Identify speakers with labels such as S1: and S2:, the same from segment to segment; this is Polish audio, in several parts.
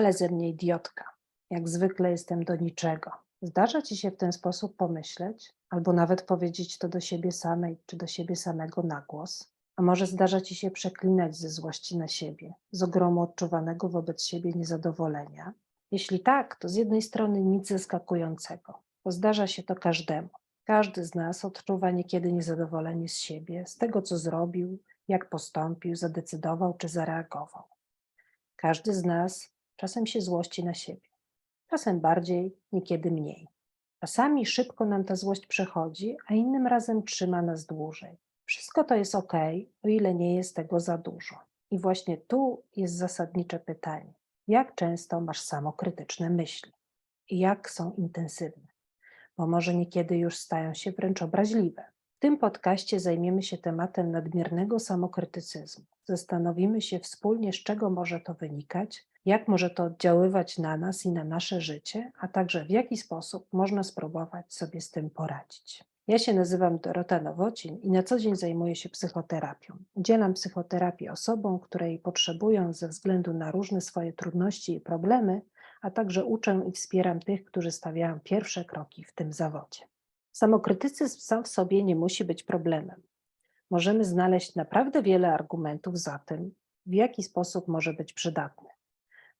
S1: Ale ze mnie idiotka. Jak zwykle jestem do niczego. Zdarza ci się w ten sposób pomyśleć, albo nawet powiedzieć to do siebie samej czy do siebie samego na głos? A może zdarza ci się przeklinać ze złości na siebie, z ogromu odczuwanego wobec siebie niezadowolenia? Jeśli tak, to z jednej strony nic zaskakującego, bo zdarza się to każdemu. Każdy z nas odczuwa niekiedy niezadowolenie z siebie, z tego, co zrobił, jak postąpił, zadecydował czy zareagował. Każdy z nas czasem się złości na siebie, czasem bardziej, niekiedy mniej. Czasami szybko nam ta złość przechodzi, a innym razem trzyma nas dłużej. Wszystko to jest ok, o ile nie jest tego za dużo. I właśnie tu jest zasadnicze pytanie: jak często masz samokrytyczne myśli i jak są intensywne? Bo może niekiedy już stają się wręcz obraźliwe. W tym podcaście zajmiemy się tematem nadmiernego samokrytycyzmu. Zastanowimy się wspólnie, z czego może to wynikać, jak może to oddziaływać na nas i na nasze życie, a także w jaki sposób można spróbować sobie z tym poradzić. Ja się nazywam Dorota Nowocin i na co dzień zajmuję się psychoterapią. Udzielam psychoterapii osobom, które jej potrzebują ze względu na różne swoje trudności i problemy, a także uczę i wspieram tych, którzy stawiają pierwsze kroki w tym zawodzie. Samokrytycyzm sam w sobie nie musi być problemem. Możemy znaleźć naprawdę wiele argumentów za tym, w jaki sposób może być przydatny.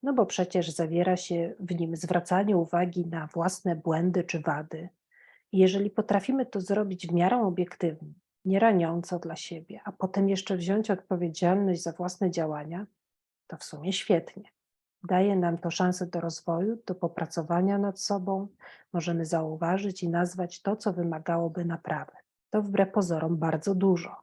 S1: No bo przecież zawiera się w nim zwracanie uwagi na własne błędy czy wady. I jeżeli potrafimy to zrobić w miarę obiektywnie, nie raniąco dla siebie, a potem jeszcze wziąć odpowiedzialność za własne działania, to w sumie świetnie. Daje nam to szansę do rozwoju, do popracowania nad sobą. Możemy zauważyć i nazwać to, co wymagałoby naprawy. To wbrew pozorom bardzo dużo,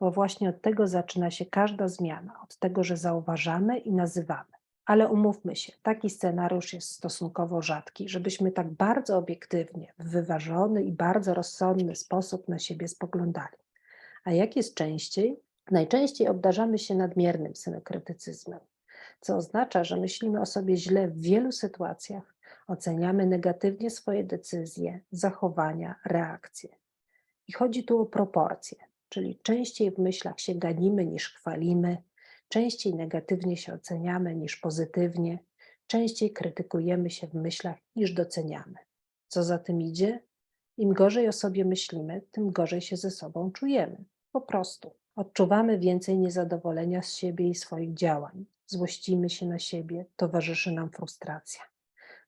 S1: bo właśnie od tego zaczyna się każda zmiana, od tego, że zauważamy i nazywamy. Ale umówmy się, taki scenariusz jest stosunkowo rzadki, żebyśmy tak bardzo obiektywnie, w wyważony i bardzo rozsądny sposób na siebie spoglądali. A jak jest częściej? Najczęściej obdarzamy się nadmiernym samokrytycyzmem co oznacza, że myślimy o sobie źle w wielu sytuacjach, oceniamy negatywnie swoje decyzje, zachowania, reakcje. I chodzi tu o proporcje, czyli częściej w myślach się ganimy niż chwalimy, częściej negatywnie się oceniamy niż pozytywnie, częściej krytykujemy się w myślach niż doceniamy. Co za tym idzie? Im gorzej o sobie myślimy, tym gorzej się ze sobą czujemy. Po prostu. Odczuwamy więcej niezadowolenia z siebie i swoich działań, złościmy się na siebie, towarzyszy nam frustracja.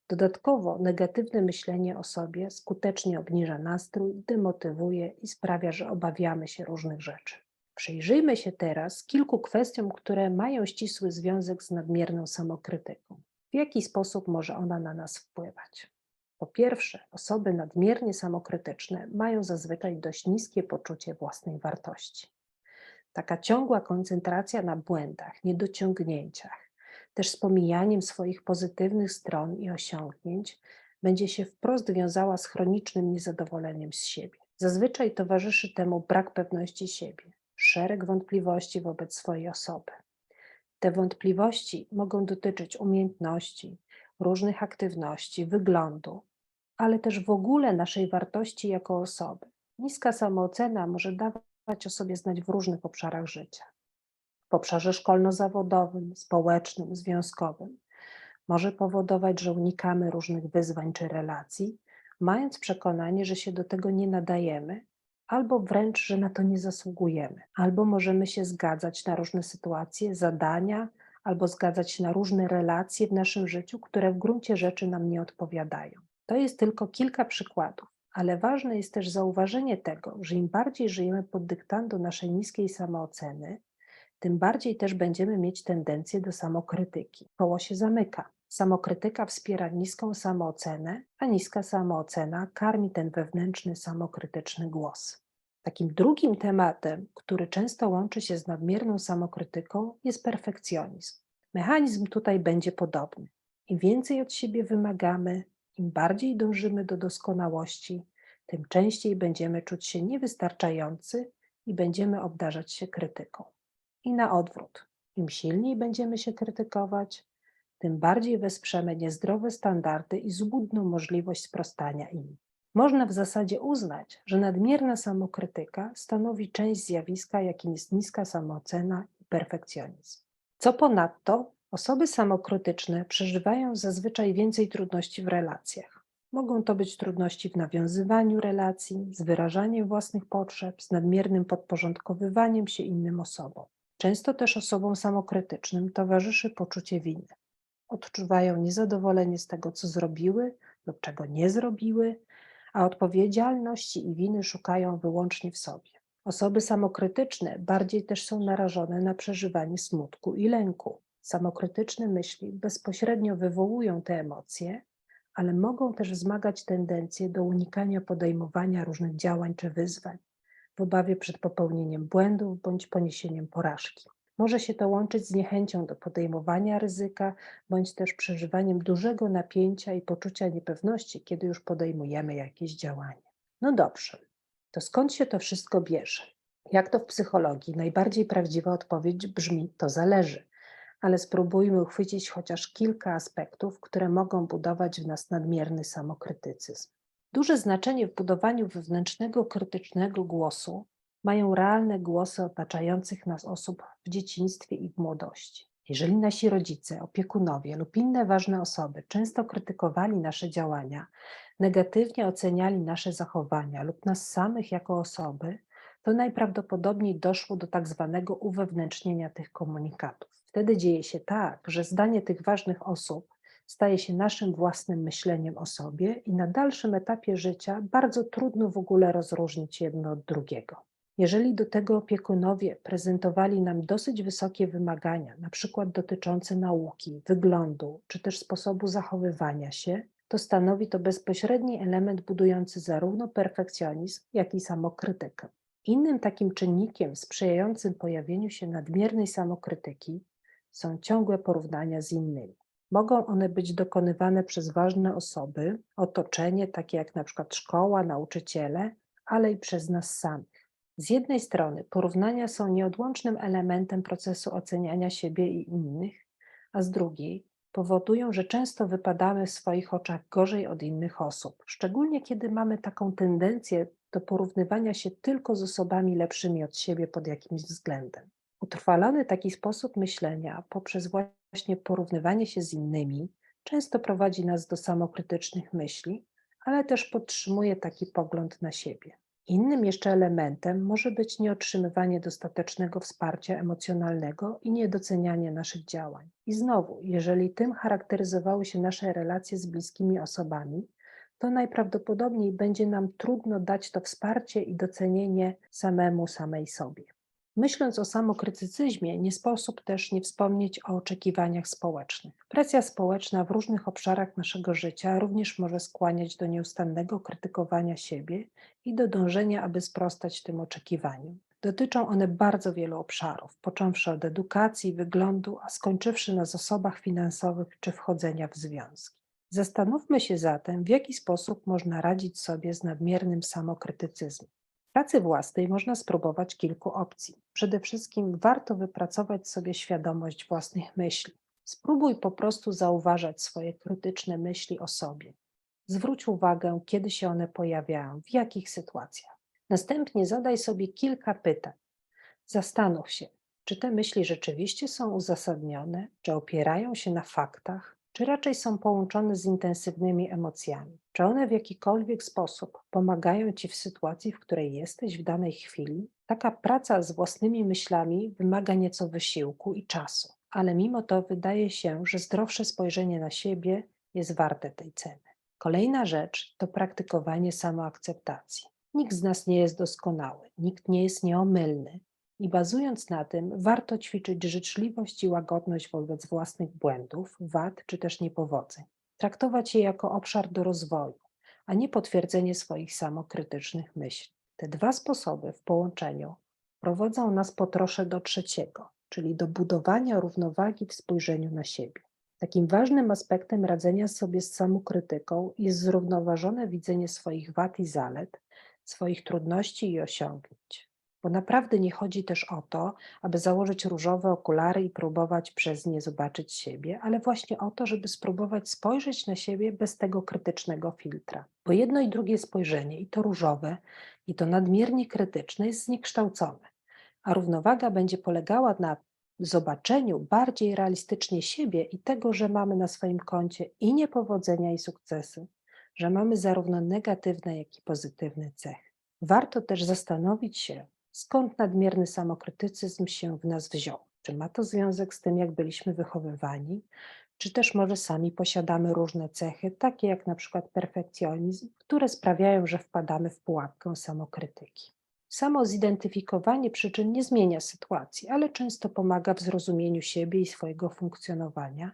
S1: Dodatkowo negatywne myślenie o sobie skutecznie obniża nastrój, demotywuje i sprawia, że obawiamy się różnych rzeczy. Przyjrzyjmy się teraz kilku kwestiom, które mają ścisły związek z nadmierną samokrytyką. W jaki sposób może ona na nas wpływać? Po pierwsze, osoby nadmiernie samokrytyczne mają zazwyczaj dość niskie poczucie własnej wartości. Taka ciągła koncentracja na błędach, niedociągnięciach, też z pomijaniem swoich pozytywnych stron i osiągnięć, będzie się wprost wiązała z chronicznym niezadowoleniem z siebie. Zazwyczaj towarzyszy temu brak pewności siebie, szereg wątpliwości wobec swojej osoby. Te wątpliwości mogą dotyczyć umiejętności, różnych aktywności, wyglądu, ale też w ogóle naszej wartości jako osoby. Niska samoocena może dawać o sobie znać w różnych obszarach życia. W obszarze szkolno-zawodowym, społecznym, związkowym. Może powodować, że unikamy różnych wyzwań czy relacji, mając przekonanie, że się do tego nie nadajemy, albo wręcz, że na to nie zasługujemy. Albo możemy się zgadzać na różne sytuacje, zadania, albo zgadzać się na różne relacje w naszym życiu, które w gruncie rzeczy nam nie odpowiadają. To jest tylko kilka przykładów ale ważne jest też zauważenie tego, że im bardziej żyjemy pod dyktando naszej niskiej samooceny, tym bardziej też będziemy mieć tendencję do samokrytyki. Koło się zamyka. Samokrytyka wspiera niską samoocenę, a niska samoocena karmi ten wewnętrzny samokrytyczny głos. Takim drugim tematem, który często łączy się z nadmierną samokrytyką, jest perfekcjonizm. Mechanizm tutaj będzie podobny. Im więcej od siebie wymagamy, im bardziej dążymy do doskonałości, tym częściej będziemy czuć się niewystarczający i będziemy obdarzać się krytyką. I na odwrót, im silniej będziemy się krytykować, tym bardziej wesprzemy niezdrowe standardy i złudną możliwość sprostania im. Można w zasadzie uznać, że nadmierna samokrytyka stanowi część zjawiska, jakim jest niska samoocena i perfekcjonizm. Co ponadto, Osoby samokrytyczne przeżywają zazwyczaj więcej trudności w relacjach. Mogą to być trudności w nawiązywaniu relacji, z wyrażaniem własnych potrzeb, z nadmiernym podporządkowywaniem się innym osobom. Często też osobom samokrytycznym towarzyszy poczucie winy. Odczuwają niezadowolenie z tego, co zrobiły lub czego nie zrobiły, a odpowiedzialności i winy szukają wyłącznie w sobie. Osoby samokrytyczne bardziej też są narażone na przeżywanie smutku i lęku. Samokrytyczne myśli bezpośrednio wywołują te emocje, ale mogą też wzmagać tendencję do unikania podejmowania różnych działań czy wyzwań w obawie przed popełnieniem błędów bądź poniesieniem porażki. Może się to łączyć z niechęcią do podejmowania ryzyka, bądź też przeżywaniem dużego napięcia i poczucia niepewności, kiedy już podejmujemy jakieś działanie. No dobrze, to skąd się to wszystko bierze? Jak to w psychologii? Najbardziej prawdziwa odpowiedź brzmi: to zależy, ale spróbujmy uchwycić chociaż kilka aspektów, które mogą budować w nas nadmierny samokrytycyzm. Duże znaczenie w budowaniu wewnętrznego krytycznego głosu mają realne głosy otaczających nas osób w dzieciństwie i w młodości. Jeżeli nasi rodzice, opiekunowie lub inne ważne osoby często krytykowali nasze działania, negatywnie oceniali nasze zachowania lub nas samych jako osoby, to najprawdopodobniej doszło do tak zwanego uwewnętrznienia tych komunikatów. Wtedy dzieje się tak, że zdanie tych ważnych osób staje się naszym własnym myśleniem o sobie i na dalszym etapie życia bardzo trudno w ogóle rozróżnić jedno od drugiego. Jeżeli do tego opiekunowie prezentowali nam dosyć wysokie wymagania, na przykład dotyczące nauki, wyglądu czy też sposobu zachowywania się, to stanowi to bezpośredni element budujący zarówno perfekcjonizm, jak i samokrytykę. Innym takim czynnikiem sprzyjającym pojawieniu się nadmiernej samokrytyki są ciągłe porównania z innymi. Mogą one być dokonywane przez ważne osoby, otoczenie, takie jak na przykład szkoła, nauczyciele, ale i przez nas samych. Z jednej strony porównania są nieodłącznym elementem procesu oceniania siebie i innych, a z drugiej powodują, że często wypadamy w swoich oczach gorzej od innych osób, szczególnie kiedy mamy taką tendencję do porównywania się tylko z osobami lepszymi od siebie pod jakimś względem. Utrwalony taki sposób myślenia poprzez właśnie porównywanie się z innymi często prowadzi nas do samokrytycznych myśli, ale też podtrzymuje taki pogląd na siebie. Innym jeszcze elementem może być nieotrzymywanie dostatecznego wsparcia emocjonalnego i niedocenianie naszych działań. I znowu, jeżeli tym charakteryzowały się nasze relacje z bliskimi osobami, to najprawdopodobniej będzie nam trudno dać to wsparcie i docenienie samemu, samej sobie. Myśląc o samokrytycyzmie, nie sposób też nie wspomnieć o oczekiwaniach społecznych. Presja społeczna w różnych obszarach naszego życia również może skłaniać do nieustannego krytykowania siebie i do dążenia, aby sprostać tym oczekiwaniom. Dotyczą one bardzo wielu obszarów, począwszy od edukacji, wyglądu, a skończywszy na zasobach finansowych czy wchodzenia w związki. Zastanówmy się zatem, w jaki sposób można radzić sobie z nadmiernym samokrytycyzmem. Pracy własnej można spróbować kilku opcji. Przede wszystkim warto wypracować sobie świadomość własnych myśli. Spróbuj po prostu zauważać swoje krytyczne myśli o sobie. Zwróć uwagę, kiedy się one pojawiają, w jakich sytuacjach. Następnie zadaj sobie kilka pytań. Zastanów się, czy te myśli rzeczywiście są uzasadnione, czy opierają się na faktach, czy raczej są połączone z intensywnymi emocjami? Czy one w jakikolwiek sposób pomagają ci w sytuacji, w której jesteś w danej chwili? Taka praca z własnymi myślami wymaga nieco wysiłku i czasu, ale mimo to wydaje się, że zdrowsze spojrzenie na siebie jest warte tej ceny. Kolejna rzecz to praktykowanie samoakceptacji. Nikt z nas nie jest doskonały, nikt nie jest nieomylny, i bazując na tym, warto ćwiczyć życzliwość i łagodność wobec własnych błędów, wad czy też niepowodzeń. Traktować je jako obszar do rozwoju, a nie potwierdzenie swoich samokrytycznych myśli. Te dwa sposoby w połączeniu prowadzą nas po trosze do trzeciego, czyli do budowania równowagi w spojrzeniu na siebie. Takim ważnym aspektem radzenia sobie z samokrytyką jest zrównoważone widzenie swoich wad i zalet, swoich trudności i osiągnięć. Bo naprawdę nie chodzi też o to, aby założyć różowe okulary i próbować przez nie zobaczyć siebie, ale właśnie o to, żeby spróbować spojrzeć na siebie bez tego krytycznego filtra. Bo jedno i drugie spojrzenie, i to różowe, i to nadmiernie krytyczne, jest zniekształcone, a równowaga będzie polegała na zobaczeniu bardziej realistycznie siebie i tego, że mamy na swoim koncie i niepowodzenia, i sukcesy, że mamy zarówno negatywne, jak i pozytywne cechy. Warto też zastanowić się, skąd nadmierny samokrytycyzm się w nas wziął. Czy ma to związek z tym, jak byliśmy wychowywani, czy też może sami posiadamy różne cechy, takie jak na przykład perfekcjonizm, które sprawiają, że wpadamy w pułapkę samokrytyki. Samo zidentyfikowanie przyczyn nie zmienia sytuacji, ale często pomaga w zrozumieniu siebie i swojego funkcjonowania,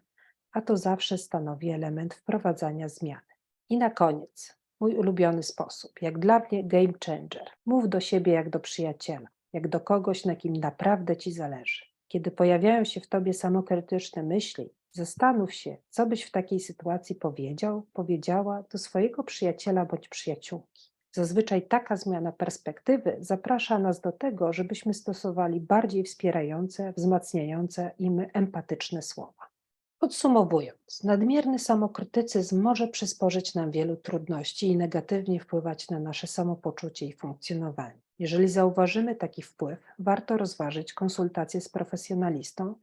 S1: a to zawsze stanowi element wprowadzania zmiany. I na koniec, mój ulubiony sposób, jak dla mnie game changer. Mów do siebie jak do przyjaciela, jak do kogoś, na kim naprawdę ci zależy. Kiedy pojawiają się w tobie samokrytyczne myśli, zastanów się, co byś w takiej sytuacji powiedział, powiedziała do swojego przyjaciela bądź przyjaciółki. Zazwyczaj taka zmiana perspektywy zaprasza nas do tego, żebyśmy stosowali bardziej wspierające, wzmacniające i empatyczne słowa. Podsumowując, nadmierny samokrytycyzm może przysporzyć nam wielu trudności i negatywnie wpływać na nasze samopoczucie i funkcjonowanie. Jeżeli zauważymy taki wpływ, warto rozważyć konsultację z profesjonalistą,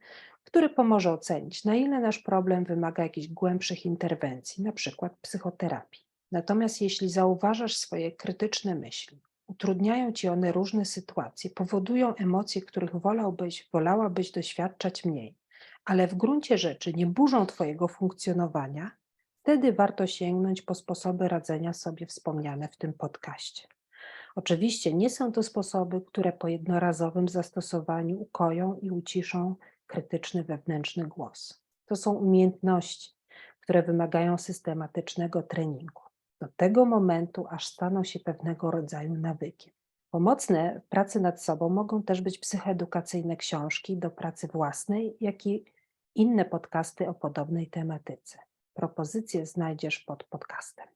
S1: który pomoże ocenić, na ile nasz problem wymaga jakichś głębszych interwencji, np. psychoterapii. Natomiast jeśli zauważasz swoje krytyczne myśli, utrudniają ci one różne sytuacje, powodują emocje, których wolałbyś, wolałabyś doświadczać mniej, ale w gruncie rzeczy nie burzą Twojego funkcjonowania, wtedy warto sięgnąć po sposoby radzenia sobie wspomniane w tym podcaście. Oczywiście nie są to sposoby, które po jednorazowym zastosowaniu ukoją i uciszą krytyczny wewnętrzny głos. To są umiejętności, które wymagają systematycznego treningu. Do tego momentu, aż staną się pewnego rodzaju nawykiem. Pomocne w pracy nad sobą mogą też być psychoedukacyjne książki do pracy własnej, jak i inne podcasty o podobnej tematyce. Propozycje znajdziesz pod podcastem.